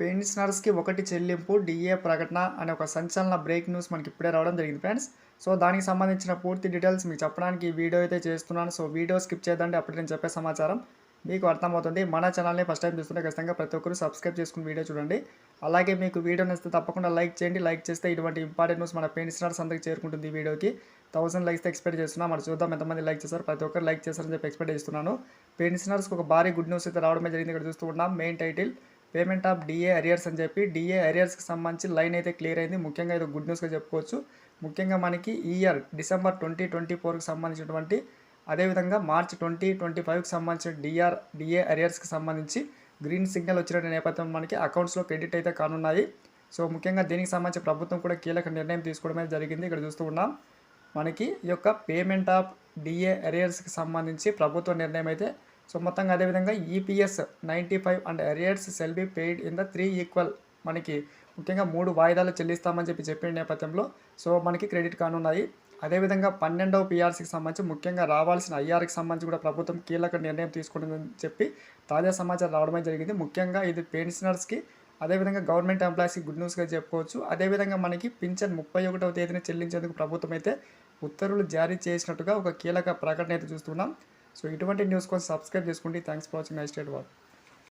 పెన్షనర్స్కి ఒకటి చెల్లింపు డిఏ ప్రకటన అనే ఒక సంచలన బ్రేక్ న్యూస్ మనకి ఇప్పుడే రావడం జరిగింది ఫ్రెండ్స్. సో దానికి సంబంధించిన పూర్తి డీటెయిల్స్ మీకు చెప్పడానికి ఈ వీడియో అయితే చేస్తున్నాను. సో వీడియో స్కిప్ చేద్దండి అప్పుడు నేను చెప్పే సమాచారం మీకు అర్థమవుతుంది. మన ఛానల్ని ఫస్ట్ టైం చూస్తుంటే ఖచ్చితంగా ప్రతి ఒక్కరు సబ్స్క్రైబ్ చేసుకుని వీడియో చూడండి. అలాగే మీకు వీడియో నచ్చితే తప్పకుండా లైక్ చేయండి. లైక్ చేస్తే ఇటువంటి ఇంపార్టెంట్ న్యూస్ మన పెన్షనర్స్ అందరికీ చేరుకుంటుంది ఈ వీడియోకి. థౌసండ్ లైక్స్ ఎక్స్పెక్ట్ చేస్తున్నా. మరి చూద్దాం ఎంతమంది లైక్ చేస్తారు ప్రతి ఒక్కరు లైక్ చేస్తారని చెప్పి ఎక్స్పెక్ట్ చేస్తున్నాను. పెన్షనర్స్కి ఒక భారీ గుడ్ న్యూస్ అయితే రావడమే జరిగింది. ఇక్కడ చూస్తూ ఉన్నాం. Main title payment of DA arrears అని చెప్పి డిఏ అరియర్స్కి సంబంధించి లైన్ అయితే క్లియర్ అయింది. ముఖ్యంగా ఇది గుడ్ న్యూస్గా చెప్పుకోవచ్చు. ముఖ్యంగా మనకి ఈ ఇయర్ డిసెంబర్ ట్వంటీ ట్వంటీ ఫోర్కి సంబంధించినటువంటి అదేవిధంగా మార్చ్ ట్వంటీ ట్వంటీ ఫైవ్కి సంబంధించిన డిఆర్ డిఏ అరియర్స్కి సంబంధించి గ్రీన్ సిగ్నల్ వచ్చిన నేపథ్యం మనకి అకౌంట్స్లో క్రెడిట్ అయితే కానున్నాయి. సో ముఖ్యంగా దీనికి సంబంధించి ప్రభుత్వం కూడా కీలక నిర్ణయం తీసుకోవడం జరిగింది. ఇక్కడ చూస్తూ ఉన్నాం. మనకి ఈ యొక్క పేమెంట్ ఆఫ్ డిఏ అరియర్స్కి సంబంధించి ప్రభుత్వ నిర్ణయం అయితే సో మొత్తంగా అదేవిధంగా EPS ninety five and arrears shall be paid in the three equal మనకి ముఖ్యంగా మూడు వాయిదాలు చెల్లిస్తామని చెప్పి చెప్పిన నేపథ్యంలో సో మనకి క్రెడిట్ కానున్నాయి అదేవిధంగా పన్నెండవ పీఆర్సీకి సంబంధించి ముఖ్యంగా రావాల్సిన ఐఆర్కి సంబంధించి కూడా ప్రభుత్వం కీలక నిర్ణయం తీసుకుంటుందని చెప్పి తాజా సమాచారం రావడమే జరిగింది. ముఖ్యంగా ఇది పెన్షనర్స్కి అదేవిధంగా గవర్నమెంట్ ఎంప్లాయీస్కి గుడ్ న్యూస్గా చెప్పుకోవచ్చు. అదేవిధంగా మనకి పింఛన్ ముప్పై ఒకటవ తేదీన చెల్లించేందుకు ప్రభుత్వం అయితే ఉత్తర్వులు జారీ చేసినట్టుగా ఒక కీలక ప్రకటన అయితే చూస్తున్నాం. సో ఇటువంటి న్యూస్ కోసం సబ్స్క్రైబ్ చేసుకోండి. Thanks for watching nice state war